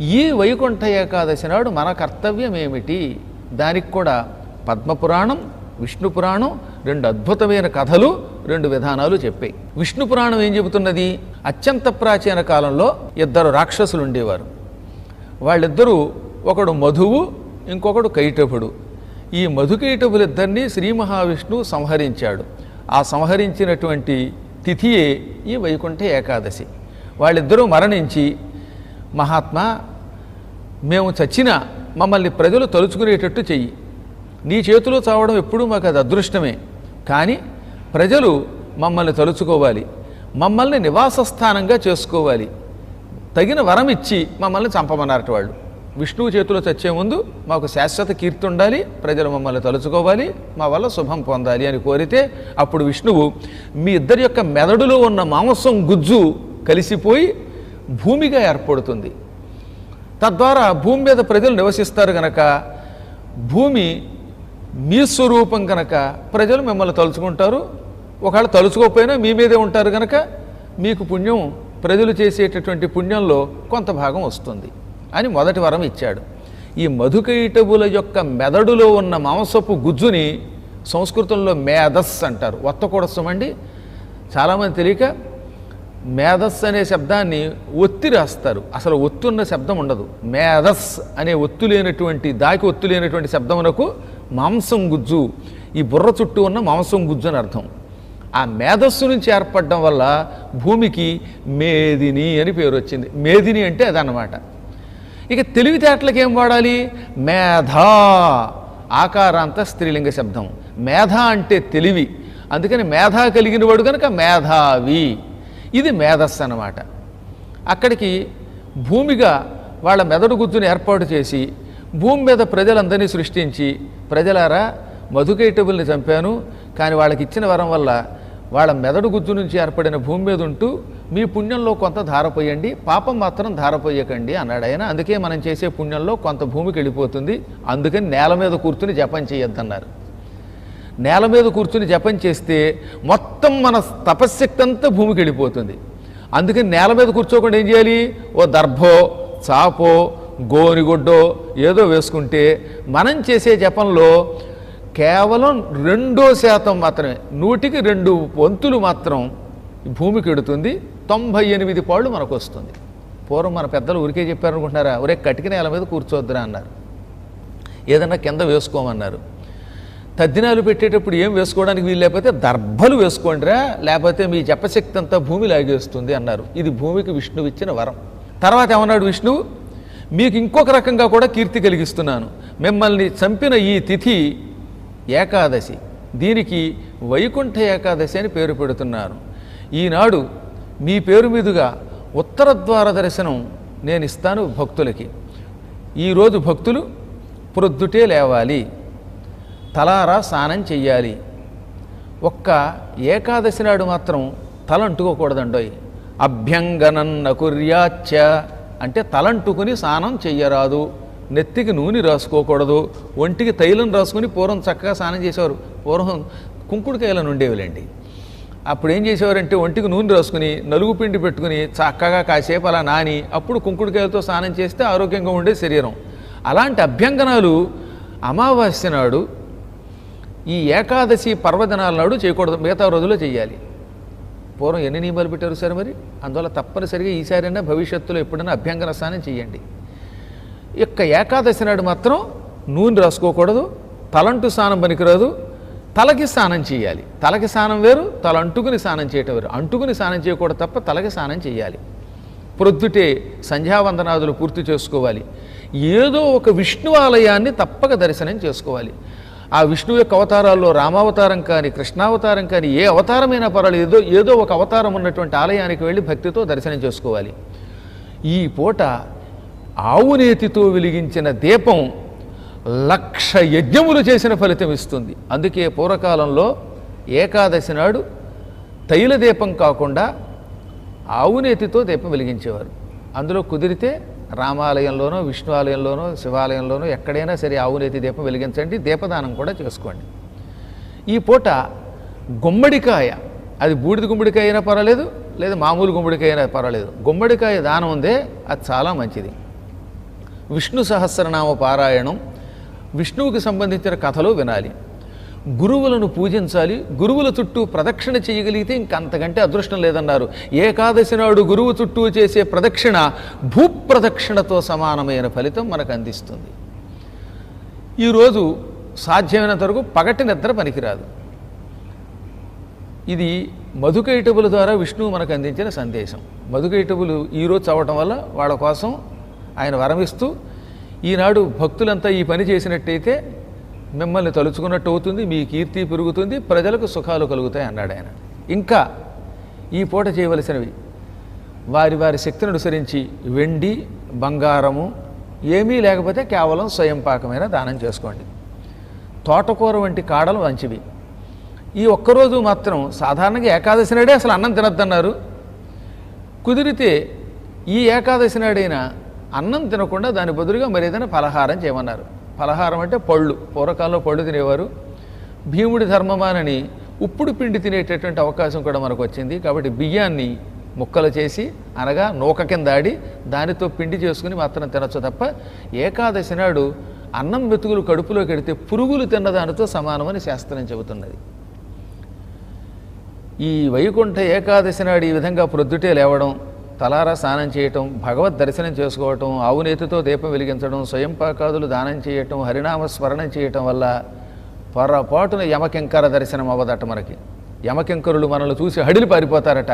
ఈ వైకుంఠ ఏకాదశి నాడు మన కర్తవ్యం ఏమిటి దానికి కూడా పద్మపురాణం విష్ణు పురాణం రెండు అద్భుతమైన కథలు రెండు విధానాలు చెప్పాయి. విష్ణు పురాణం ఏం చెబుతున్నది? అత్యంత ప్రాచీన కాలంలో ఇద్దరు రాక్షసులు ఉండేవారు. వాళ్ళిద్దరూ ఒకడు మధువు ఇంకొకడు కైటభుడు. ఈ మధుకైటభులిద్దరినీ శ్రీ మహావిష్ణువు సంహరించాడు. ఆ సంహరించినటువంటి తిథియే ఈ వైకుంఠ ఏకాదశి. వాళ్ళిద్దరూ మరణించి మహాత్మా మేము చచ్చినా మమ్మల్ని ప్రజలు తలుచుకునేటట్టు చెయ్యి. నీ చేతిలో చావడం ఎప్పుడూ మాకు అది అదృష్టమే. కానీ ప్రజలు మమ్మల్ని తలుచుకోవాలి. మమ్మల్ని నివాస స్థానంగా చేసుకోవాలి. తగిన వరం ఇచ్చి మమ్మల్ని చంపమన్నారట వాళ్ళు. విష్ణువు చేతిలో చచ్చే ముందు మాకు శాశ్వత కీర్తి ఉండాలి. ప్రజలు మమ్మల్ని తలుచుకోవాలి. మా వల్ల శుభం పొందాలి అని కోరితే అప్పుడు విష్ణువు మీ ఇద్దరి యొక్క మెదడులో ఉన్న మాంసం గుజ్జు కలిసిపోయి భూమిగా ఏర్పడుతుంది. తద్వారా భూమి మీద ప్రజలు నివసిస్తారు గనక భూమి మీ స్వరూపం కనుక ప్రజలు మిమ్మల్ని తలుచుకుంటారు. ఒకవేళ తలుచుకోకపోయినా మీ మీదే ఉంటారు కనుక మీకు పుణ్యం ప్రజలు చేసేటటువంటి పుణ్యంలో కొంత భాగం వస్తుంది అని మొదటి వరం ఇచ్చాడు. ఈ మధుకైటబుల యొక్క మెదడులో ఉన్న మాంసపు గుజ్జుని సంస్కృతంలో మేధస్ అంటారు. ఒత్తకూడసమండి చాలామంది తెలియక మేధస్ అనే శబ్దాన్ని ఒత్తి రాస్తారు. అసలు ఒత్తున్న శబ్దం ఉండదు. మేధస్ అనే ఒత్తు లేనటువంటి దాకి ఒత్తు లేనటువంటి శబ్దమునకు మాంసం గుజ్జు ఈ బుర్ర చుట్టూ ఉన్న మాంసం గుజ్జు అని అర్థం. ఆ మేధస్సు నుంచి ఏర్పడడం వల్ల భూమికి మేదిని అని పేరు వచ్చింది. మేదిని అంటే అదన్నమాట. ఇక తెలివితేటలకు ఏం వాడాలి? మేధా ఆకారాంత స్త్రీలింగ శబ్దం. మేధ అంటే తెలివి. అందుకని మేధ కలిగిన వాడు కనుక మేధావి. ఇది మేధస్సు అన్నమాట. అక్కడికి భూమిగా వాళ్ళ మెదడు గుజ్జుని ఏర్పాటు చేసి భూమి మీద ప్రజలందరినీ సృష్టించి ప్రజలారా మధుకైటబుల్ని చంపాను కానీ వాళ్ళకి ఇచ్చిన వరం వల్ల వాళ్ళ మెదడు గుజ్జు నుంచి ఏర్పడిన భూమి మీద ఉంటూ మీ పుణ్యంలో కొంత ధారపోయండి పాపం మాత్రం ధారపోయకండి అన్నాడు ఆయన. అందుకే మనం చేసే పుణ్యంలో కొంత భూమికి వెళ్ళిపోతుంది అందుకని నేల మీద కూర్చుని జపం చేయొద్దన్నారు. నేల మీద కూర్చుని జపం చేస్తే మొత్తం మన తపశ్శక్తి అంతా భూమికి వెళ్ళిపోతుంది. అందుకని నేల మీద కూర్చోకుండా ఏం చేయాలి? ఓ దర్భో చాపో గోనిగుడ్డో ఏదో వేసుకుంటే మనం చేసే జపంలో కేవలం రెండో శాతం మాత్రమే నూటికి రెండు వంతులు మాత్రం భూమికి ఎడుతుంది తొంభై ఎనిమిది పాళ్ళు మనకు వస్తుంది. పూర్వం మన పెద్దలు ఊరికే చెప్పారనుకుంటున్నారా? ఒరే కటిక నేల మీద కూర్చోద్దురా అన్నారు. ఏదన్నా కింద వేసుకోమన్నారు. తద్దినాలు పెట్టేటప్పుడు ఏం వేసుకోవడానికి వీలు లేకపోతే దర్భలు వేసుకోండిరా లేకపోతే మీ జపశక్తి అంతా భూమి లాగేస్తుంది అన్నారు. ఇది భూమికి విష్ణువు ఇచ్చిన వరం. తర్వాత ఏమన్నాడు విష్ణువు? మీకు ఇంకొక రకంగా కూడా కీర్తి కలిగిస్తున్నాను. మిమ్మల్ని చంపిన ఈ తిథి ఏకాదశి. దీనికి వైకుంఠ ఏకాదశి అని పేరు పెడుతున్నాను ఈనాడు మీ పేరు మీదుగా ఉత్తర ద్వార దర్శనం నేను ఇస్తాను భక్తులకి. ఈరోజు భక్తులు ప్రొద్దుటే లేవాలి. తలారా స్నానం చెయ్యాలి. ఒక్క ఏకాదశి నాడు మాత్రం తల అంటుకోకూడదండోయ్. అభ్యంగనన్న కుర్యాచ్చ అంటే తలంటుకుని స్నానం చెయ్యరాదు. నెత్తికి నూనె రాసుకోకూడదు. ఒంటికి తైలం రాసుకుని పూర్వం చక్కగా స్నానం చేసేవారు. పూర్వం కుంకుడుకాయలను ఉండేవిలేండి. అప్పుడు ఏం చేసేవారంటే ఒంటికి నూనె రాసుకుని నలుగు పిండి పెట్టుకుని చక్కగా కాసేపు అలా నాని అప్పుడు కుంకుడుకాయలతో స్నానం చేస్తే ఆరోగ్యంగా ఉండే శరీరం. అలాంటి అభ్యంగనాలు అమావాస్య నాడు ఈ ఏకాదశి పర్వదినాల నాడు చేయకూడదు మిగతా రోజుల్లో చేయాలి పూర్వం ఎన్ని నియమాలు పెట్టారు సార్ మరి? అందువల్ల తప్పనిసరిగా ఈసారైనా భవిష్యత్తులో ఎప్పుడైనా అభ్యంగన స్నానం చేయండి యొక్క ఏకాదశి నాడు మాత్రం నూనె రాసుకోకూడదు తలంటు స్నానం పనికిరాదు తలకి స్నానం చేయాలి తలకి స్నానం వేరు తల అంటుకుని స్నానం చేయటం వేరు. అంటుకుని స్నానం చేయకూడదు తప్ప తలకి స్నానం చేయాలి ప్రొద్దుటే సంధ్యావందనాదులు పూర్తి చేసుకోవాలి. ఏదో ఒక విష్ణు ఆలయాన్ని తప్పక దర్శనం చేసుకోవాలి. ఆ విష్ణువు యొక్క అవతారాల్లో రామావతారం కానీ కృష్ణావతారం కానీ ఏ అవతారమైనా పర్వాలేదు. ఏదో ఏదో ఒక అవతారం ఉన్నటువంటి ఆలయానికి వెళ్ళి భక్తితో దర్శనం చేసుకోవాలి. ఈ పూట ఆవునేతితో వెలిగించిన దీపం లక్ష యజ్ఞములు చేసిన ఫలితం ఇస్తుంది. అందుకే పూర్వకాలంలో ఏకాదశి నాడు తైల దీపం కాకుండా ఆవునేతితో దీపం వెలిగించేవారు. అందులో కుదిరితే రామాలయంలోనో విష్ణు ఆలయంలోనో శివాలయంలోనో ఎక్కడైనా సరే ఆవునేతి దీపం వెలిగించండి దీపదానం కూడా చేసుకోండి. ఈ పూట గుమ్మడికాయ అది బూడిద గుమ్మడికాయ అయినా పర్వాలేదు లేదా మామూలు గుమ్మడికాయ అయినా పర్వాలేదు. గుమ్మడికాయ దానం ఉందే అది చాలా మంచిది. విష్ణు సహస్రనామ పారాయణం విష్ణువుకి సంబంధించిన కథలు వినాలి. గురువులను పూజించాలి గురువుల చుట్టూ ప్రదక్షిణ చేయగలిగితే ఇంకంతకంటే అదృష్టం లేదన్నారు. ఏకాదశి నాడు గురువు చుట్టూ చేసే ప్రదక్షిణ భూప్రదక్షిణతో సమానమైన ఫలితం మనకు అందిస్తుంది. ఈరోజు సాధ్యమైనంత వరకు పగటి నిద్ర పనికిరాదు. ఇది మధుకైటబుల ద్వారా విష్ణువు మనకు అందించిన సందేశం. మధుకైటబులు ఈరోజు చదవటం వల్ల వాళ్ళ కోసం ఆయన వరమిస్తూ ఈనాడు భక్తులంతా ఈ పని చేసినట్టయితే మిమ్మల్ని తలుచుకున్నట్టు అవుతుంది మీ కీర్తి పెరుగుతుంది ప్రజలకు సుఖాలు కలుగుతాయి అన్నాడు ఆయన. ఇంకా ఈ పూట చేయవలసినవి వారి వారి శక్తిని అనుసరించి వెండి బంగారము ఏమీ లేకపోతే కేవలం స్వయం పాకమైన దానం చేసుకోండి. తోటకూర వంటి కాడలు మంచివి ఈ ఒక్కరోజు మాత్రం సాధారణంగా ఏకాదశి నాడే అసలు అన్నం తినద్దన్నారు. కుదిరితే ఈ ఏకాదశి నాడైనా అన్నం తినకుండా దాని బదులుగా మరేదైనా ఫలహారం చేయమన్నారు. ఫలహారం అంటే పళ్ళు. పూర్వకాలంలో పళ్ళు తినేవారు. భీముడి ధర్మమానని ఉప్పుడు పిండి తినేటటువంటి అవకాశం కూడా మనకు వచ్చింది కాబట్టి బియ్యాన్ని ముక్కలు చేసి అనగా నూక కింద ఆడి దానితో పిండి చేసుకుని మాత్రం తినచ్చు తప్ప ఏకాదశి నాడు అన్నం మెతుకులు కడుపులోకి ఎడితే పురుగులు తిన్నదానితో సమానమని శాస్త్రం చెబుతున్నది. ఈ వైకుంఠ ఏకాదశి నాడు ఈ విధంగా ప్రొద్దుటే లేవడం తలారా స్నానం చేయటం భగవద్ దర్శనం చేసుకోవటం ఆవునేతితో దీపం వెలిగించడం స్వయం పాకాదులు దానం చేయటం హరినామ స్మరణం చేయటం వల్ల పొరపాటున యమకింకర దర్శనం అవ్వదట మనకి. యమకింకరులు మనల్ని చూసి హడిలి పారిపోతారట.